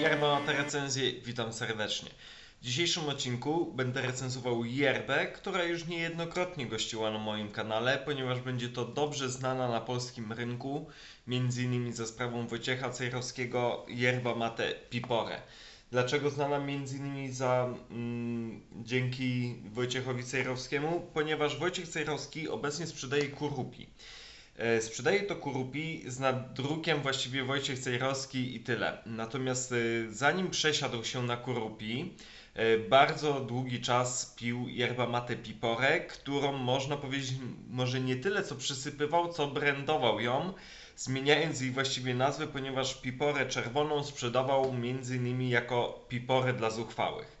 Jerba na recenzję, witam serdecznie. W dzisiejszym odcinku będę recenzował yerbę, która już niejednokrotnie gościła na moim kanale, ponieważ będzie to dobrze znana na polskim rynku, m.in. za sprawą Wojciecha Cejrowskiego yerba mate Pipore. Dlaczego znana m.in. za mm, dzięki Wojciechowi Cejrowskiemu? Ponieważ Wojciech Cejrowski obecnie sprzedaje kurupi. E, Sprzedaje to Kurupi z nadrukiem właściwie Wojciech Cejrowski i tyle. Natomiast e, zanim przesiadł się na Kurupi, e, bardzo długi czas pił yerba mate Pipore, którą można powiedzieć może nie tyle co przysypywał, co brandował ją, zmieniając jej właściwie nazwę, ponieważ Piporę czerwoną sprzedawał m.in. jako Piporę dla zuchwałych.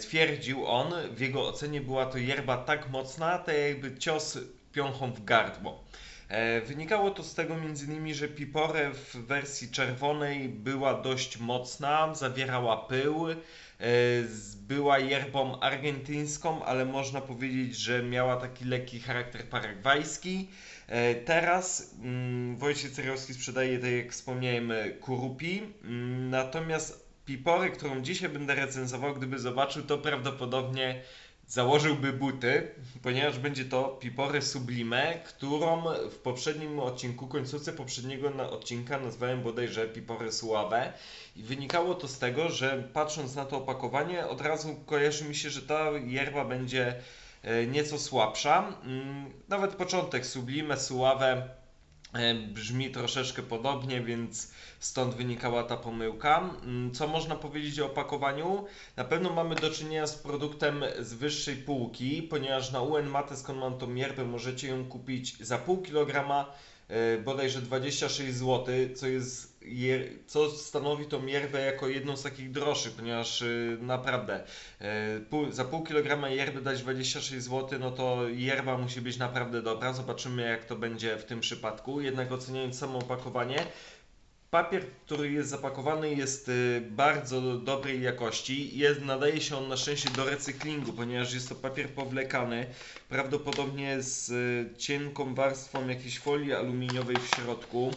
Twierdził on, w jego ocenie była to yerba tak mocna, tak jakby cios piąchą w gardło. E, Wynikało to z tego m.in., że Pipore w wersji czerwonej była dość mocna, zawierała pył, e, była yerbą argentyńską, ale można powiedzieć, że miała taki lekki charakter paragwajski. E, Teraz mm, Wojciech Cyrowski sprzedaje, tak jak wspomniałem, kurupi, mm, natomiast Pipory, którą dzisiaj będę recenzował, gdyby zobaczył, to prawdopodobnie założyłby buty, ponieważ będzie to Piporę Sublime, którą w poprzednim odcinku, końcówce poprzedniego odcinka nazwałem bodajże Piporę Suave i wynikało to z tego, że patrząc na to opakowanie od razu kojarzy mi się, że ta yerba będzie e, nieco słabsza. Mm, Nawet początek Sublime, Suave brzmi troszeczkę podobnie, więc stąd wynikała ta pomyłka. Mm, Co można powiedzieć o opakowaniu? Na pewno mamy do czynienia z produktem z wyższej półki, ponieważ na UN Mate, skąd mam tą yerbę, możecie ją kupić za pół kilograma, e, bodajże 26 zł, co jest je, co stanowi tą yerbę jako jedną z takich droższych, ponieważ e, naprawdę e, za pół kilograma yerby dać 26 zł, no to yerba musi być naprawdę dobra. Zobaczymy jak to będzie w tym przypadku. Jednak oceniając samo opakowanie, Papier, który jest zapakowany jest y, bardzo dobrej jakości. Jest, nadaje się on na szczęście do recyklingu, ponieważ jest to papier powlekany, prawdopodobnie z y, cienką warstwą jakiejś folii aluminiowej w środku.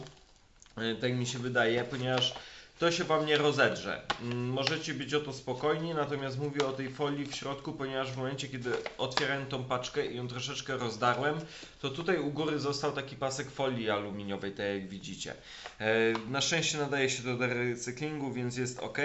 Y, Tak mi się wydaje, ponieważ to się Wam nie rozedrze. Mm, Możecie być o to spokojni, natomiast mówię o tej folii w środku, ponieważ w momencie, kiedy otwierałem tą paczkę i ją troszeczkę rozdarłem, to tutaj u góry został taki pasek folii aluminiowej, tak jak widzicie. E, Na szczęście nadaje się to do recyklingu, więc jest ok.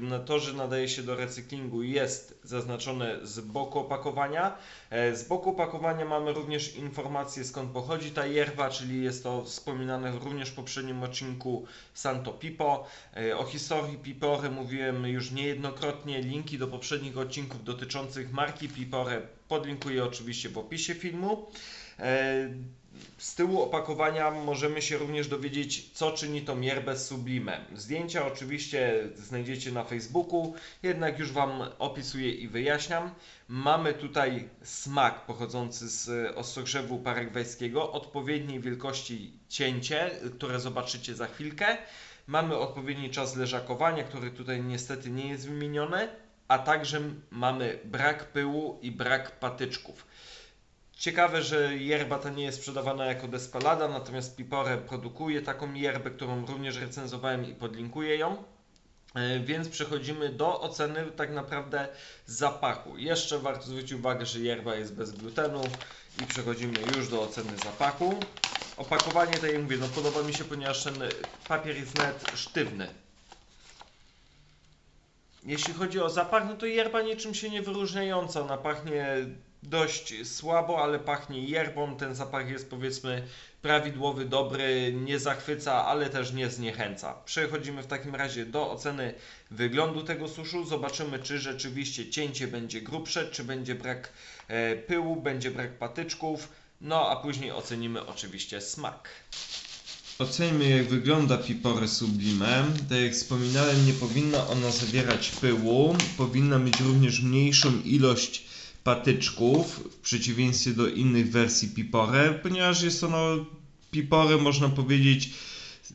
Na to, że nadaje się do recyklingu jest zaznaczone z boku opakowania. E, Z boku opakowania mamy również informację skąd pochodzi ta yerba, czyli jest to wspominane również w poprzednim odcinku Santo Pipo. E, O historii Pipore mówiłem już niejednokrotnie. Linki do poprzednich odcinków dotyczących marki Pipore podlinkuję oczywiście w opisie filmu. E, Z tyłu opakowania możemy się również dowiedzieć, co czyni tą yerbę z Sublimem. Zdjęcia oczywiście znajdziecie na Facebooku, jednak już Wam opisuję i wyjaśniam. Mamy tutaj smak pochodzący z ostrogrzewu paragwajskiego, odpowiedniej wielkości cięcie, które zobaczycie za chwilkę. Mamy odpowiedni czas leżakowania, który tutaj niestety nie jest wymieniony, a także mamy brak pyłu i brak patyczków. Ciekawe, że yerba ta nie jest sprzedawana jako despalada, natomiast Pipore produkuje taką yerbę, którą również recenzowałem i podlinkuję ją. E, Więc przechodzimy do oceny tak naprawdę zapachu. Jeszcze warto zwrócić uwagę, że yerba jest bez glutenu i przechodzimy już do oceny zapachu. Opakowanie, tak jak mówię, no podoba mi się, ponieważ ten papier jest nawet sztywny. Jeśli chodzi o zapach, no to yerba niczym się nie wyróżniająca. Ona pachnie dość słabo, ale pachnie yerbą. Ten zapach jest powiedzmy prawidłowy, dobry, nie zachwyca, ale też nie zniechęca. Przechodzimy w takim razie do oceny wyglądu tego suszu. Zobaczymy, czy rzeczywiście cięcie będzie grubsze, czy będzie brak e, pyłu, będzie brak patyczków. No a później ocenimy oczywiście smak. Oceńmy jak wygląda Pipore Sublime. Tak jak wspominałem, nie powinna ona zawierać pyłu. Powinna mieć również mniejszą ilość patyczków w przeciwieństwie do innych wersji Pipore, ponieważ jest ono Pipore można powiedzieć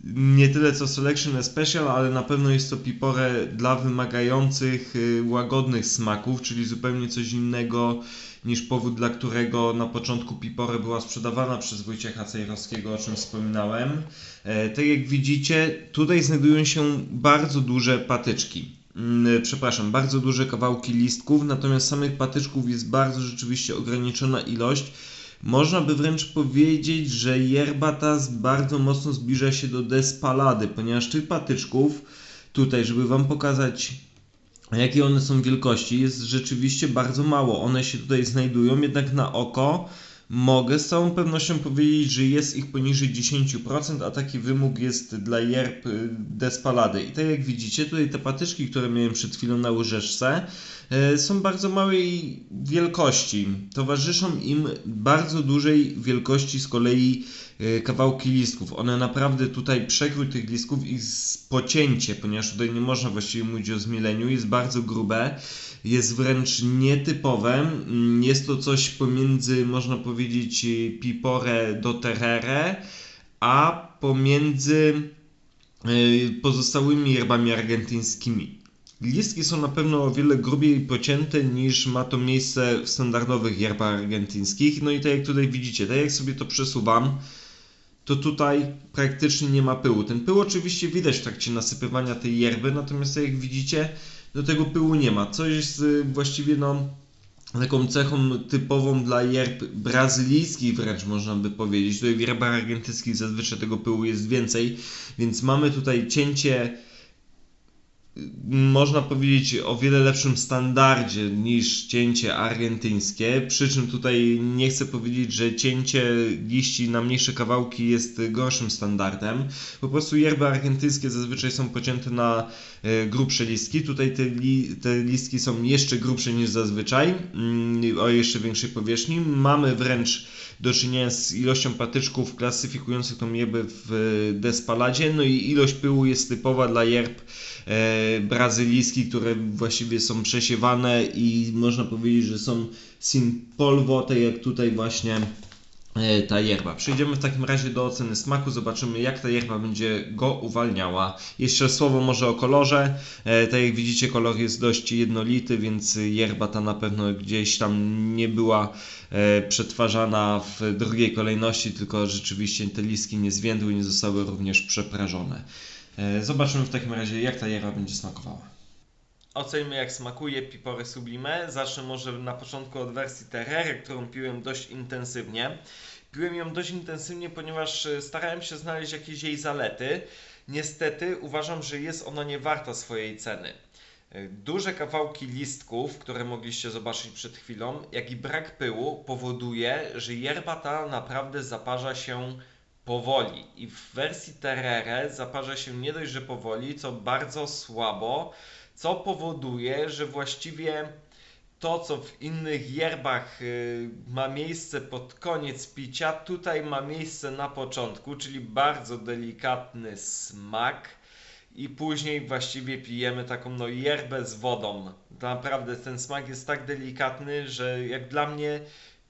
nie tyle co Selection Special, ale na pewno jest to pipore dla wymagających y, łagodnych smaków, czyli zupełnie coś innego niż powód, dla którego na początku pipore była sprzedawana przez Wojciecha Cejrowskiego, o czym wspominałem. E, tak jak widzicie, tutaj znajdują się bardzo duże patyczki. Mm, przepraszam, bardzo duże kawałki listków, natomiast samych patyczków jest bardzo rzeczywiście ograniczona ilość. Można by wręcz powiedzieć, że yerba ta bardzo mocno zbliża się do despalady, ponieważ tych patyczków tutaj, żeby Wam pokazać jakie one są wielkości, jest rzeczywiście bardzo mało. One się tutaj znajdują, jednak na oko mogę z całą pewnością powiedzieć, że jest ich poniżej 10%, a taki wymóg jest dla yerb y, Despalady. I tak jak widzicie, tutaj te patyczki, które miałem przed chwilą na łyżeczce, są bardzo małej wielkości. Towarzyszą im bardzo dużej wielkości z kolei y, kawałki listków. One naprawdę tutaj, przekrój tych listków, ich pocięcie, ponieważ tutaj nie można właściwie mówić o zmieleniu, jest bardzo grube jest wręcz nietypowe. Mm, jest to coś pomiędzy, można powiedzieć, Pipore do Terere, a pomiędzy y, pozostałymi yerbami argentyńskimi. Listki są na pewno o wiele grubiej pocięte niż ma to miejsce w standardowych yerbach argentyńskich. No i tak jak tutaj widzicie, tak jak sobie to przesuwam, to tutaj praktycznie nie ma pyłu. Ten pył oczywiście widać w trakcie nasypywania tej yerby, natomiast tak jak widzicie, do tego pyłu nie ma. Co jest y, właściwie no, taką cechą typową dla yerb brazylijskich wręcz można by powiedzieć. Tutaj w yerbach argentyńskich zazwyczaj tego pyłu jest więcej, więc mamy tutaj cięcie można powiedzieć o wiele lepszym standardzie niż cięcie argentyńskie, przy czym tutaj nie chcę powiedzieć, że cięcie liści na mniejsze kawałki jest gorszym standardem. Po prostu yerby argentyńskie zazwyczaj są pocięte na e, grubsze listki. Tutaj te, li, te listki są jeszcze grubsze niż zazwyczaj, mm, o jeszcze większej powierzchni. Mamy wręcz do czynienia z ilością patyczków klasyfikujących tą jebę w despaladzie, no i ilość pyłu jest typowa dla yerb e, brazylijskich, które właściwie są przesiewane i można powiedzieć, że są sin polvo, tak jak tutaj właśnie E, ta yerba. Przejdziemy w takim razie do oceny smaku, zobaczymy jak ta yerba będzie go uwalniała. Jeszcze słowo może o kolorze. E, tak jak widzicie kolor jest dość jednolity, więc yerba ta na pewno gdzieś tam nie była e, przetwarzana w drugiej kolejności, tylko rzeczywiście te listki nie zwiędły, nie zostały również przeprażone. Zobaczymy w takim razie jak ta yerba będzie smakowała. Ocenimy jak smakuje Pipore Sublime. Zacznę może na początku od wersji Terrery, którą piłem dość intensywnie. Piłem ją dość intensywnie, ponieważ e, starałem się znaleźć jakieś jej zalety. Niestety uważam, że jest ona nie warta swojej ceny. E, duże kawałki listków, które mogliście zobaczyć przed chwilą, jak i brak pyłu powoduje, że yerba ta naprawdę zaparza się powoli. I w wersji Terere zaparza się nie dość, że powoli, co bardzo słabo co powoduje, że właściwie to, co w innych yerbach y, ma miejsce pod koniec picia, tutaj ma miejsce na początku, czyli bardzo delikatny smak i później właściwie pijemy taką no yerbę z wodą. Naprawdę ten smak jest tak delikatny, że jak dla mnie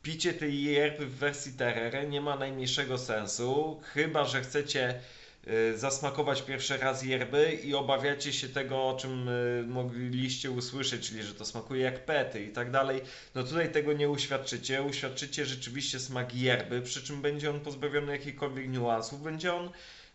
picie tej yerby w wersji Terere nie ma najmniejszego sensu, chyba że chcecie zasmakować pierwszy raz yerby i obawiacie się tego, o czym y, mogliście usłyszeć, czyli że to smakuje jak pety i tak dalej, no tutaj tego nie uświadczycie. Uświadczycie rzeczywiście smak yerby, przy czym będzie on pozbawiony jakichkolwiek niuansów, będzie on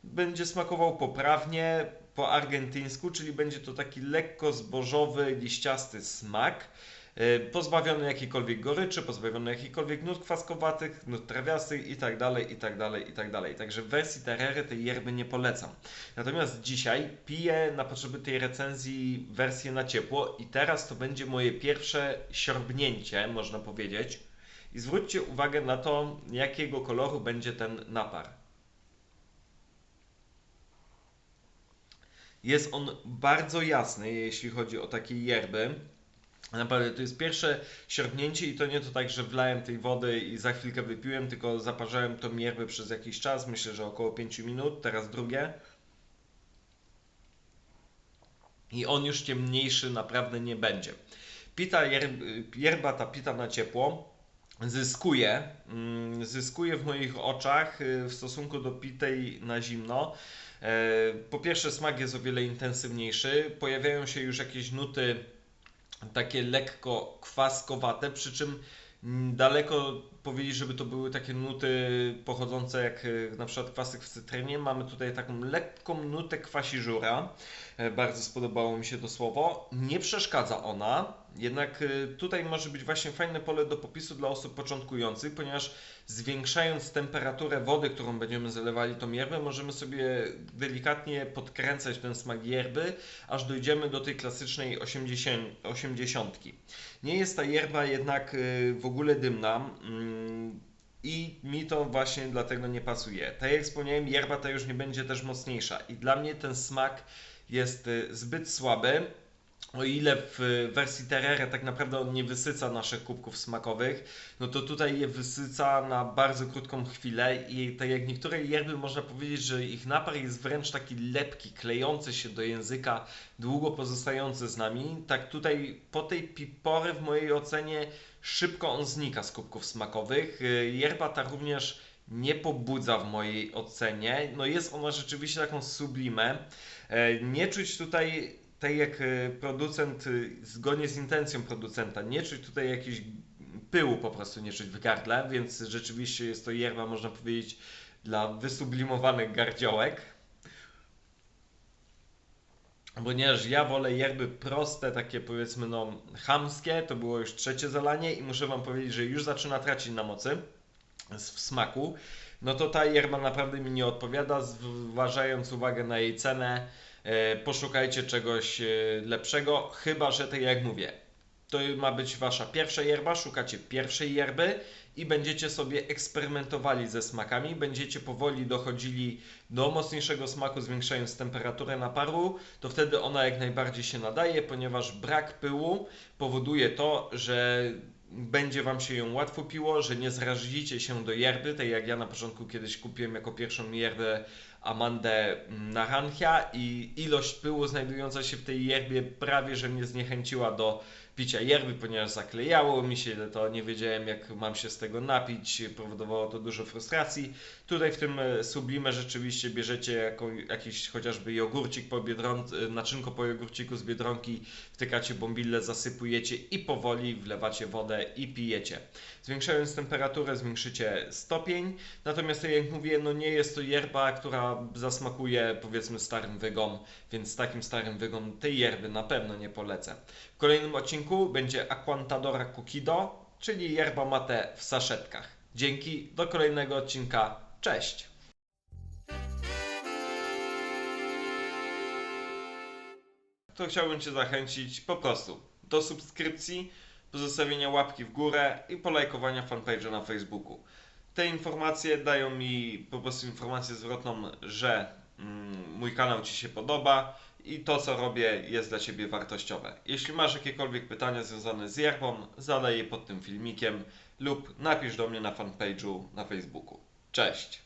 będzie smakował poprawnie, po argentyńsku, czyli będzie to taki lekko zbożowy, liściasty smak. E, pozbawiony jakiejkolwiek goryczy, pozbawiony jakichkolwiek nut kwaskowatych, nut trawiastych i tak dalej, i tak dalej, i tak dalej. Także w wersji Terery tej yerby nie polecam. Natomiast dzisiaj piję na potrzeby tej recenzji wersję na ciepło i teraz to będzie moje pierwsze siorbnięcie, można powiedzieć. I zwróćcie uwagę na to, jakiego koloru będzie ten napar. Jest on bardzo jasny, jeśli chodzi o takie yerby. Naprawdę to jest pierwsze siągnięcie i to nie to tak, że wlałem tej wody i za chwilkę wypiłem, tylko zaparzałem to mierbę przez jakiś czas, myślę, że około 5 minut, teraz drugie. I on już ciemniejszy naprawdę nie będzie. Pita yerba, ta pita na ciepło zyskuje, mm, zyskuje w moich oczach y, w stosunku do pitej na zimno. E, Po pierwsze, smak jest o wiele intensywniejszy, pojawiają się już jakieś nuty takie lekko kwaskowate, przy czym mm, daleko powiedzieć, żeby to były takie nuty pochodzące jak e, na przykład kwasyk w cytrynie. Mamy tutaj taką lekką nutę kwasiżura. E, Bardzo spodobało mi się to słowo. Nie przeszkadza ona, jednak e, tutaj może być właśnie fajne pole do popisu dla osób początkujących, ponieważ zwiększając temperaturę wody, którą będziemy zalewali tą yerbę, możemy sobie delikatnie podkręcać ten smak yerby, aż dojdziemy do tej klasycznej 80. 80. Nie jest ta yerba jednak y, w ogóle dymna. mm, I mi to właśnie dlatego nie pasuje. Tak jak wspomniałem, yerba ta już nie będzie też mocniejsza. I dla mnie ten smak jest y, zbyt słaby. O ile w wersji Terrere tak naprawdę on nie wysyca naszych kubków smakowych, no to tutaj je wysyca na bardzo krótką chwilę i tak jak niektóre yerby można powiedzieć, że ich napar jest wręcz taki lepki, klejący się do języka, długo pozostający z nami, tak tutaj po tej pipory w mojej ocenie szybko on znika z kubków smakowych. Y, Yerba ta również nie pobudza w mojej ocenie. No jest ona rzeczywiście taką sublimę. E, Nie czuć tutaj, tak jak e, producent, e, zgodnie z intencją producenta, nie czuć tutaj jakiegoś pyłu po prostu, nie czuć w gardle, więc rzeczywiście jest to yerba, można powiedzieć, dla wysublimowanych gardziołek. Ponieważ ja wolę yerby proste, takie powiedzmy no chamskie, to było już trzecie zalanie i muszę Wam powiedzieć, że już zaczyna tracić na mocy w smaku, no to ta yerba naprawdę mi nie odpowiada, zważając uwagę na jej cenę, poszukajcie czegoś e, lepszego, chyba że tak jak mówię, to ma być Wasza pierwsza yerba, szukacie pierwszej yerby i będziecie sobie eksperymentowali ze smakami, będziecie powoli dochodzili do mocniejszego smaku, zwiększając temperaturę naparu, to wtedy ona jak najbardziej się nadaje, ponieważ brak pyłu powoduje to, że będzie Wam się ją łatwo piło, że nie zrazicie się do yerby, tak jak ja na początku kiedyś kupiłem jako pierwszą yerbę Amandę Naranjia i ilość pyłu znajdująca się w tej yerbie prawie, że mnie zniechęciła do picia yerby, ponieważ zaklejało mi się to, nie wiedziałem jak mam się z tego napić, powodowało to dużo frustracji. Tutaj w tym e, sublimie rzeczywiście bierzecie jako, jakiś chociażby jogurcik po biedronce, naczynko po jogurciku z Biedronki, wtykacie bombillę, zasypujecie i powoli wlewacie wodę i pijecie. Zwiększając temperaturę zwiększycie stopień, natomiast tak jak mówię, no nie jest to yerba, która zasmakuje powiedzmy starym wygom, więc takim starym wygom tej yerby na pewno nie polecę. Kolejnym odcinku będzie Aquantadora Kukido, czyli yerba mate w saszetkach. Dzięki, do kolejnego odcinka, cześć! To chciałbym Cię zachęcić po prostu do subskrypcji, pozostawienia łapki w górę i polajkowania fanpage'a na Facebooku. Te informacje dają mi po prostu informację zwrotną, że mm, mój kanał Ci się podoba i to co robię jest dla Ciebie wartościowe. Jeśli masz jakiekolwiek pytania związane z yerbą, zadaj je pod tym filmikiem lub napisz do mnie na fanpage'u na Facebooku. Cześć!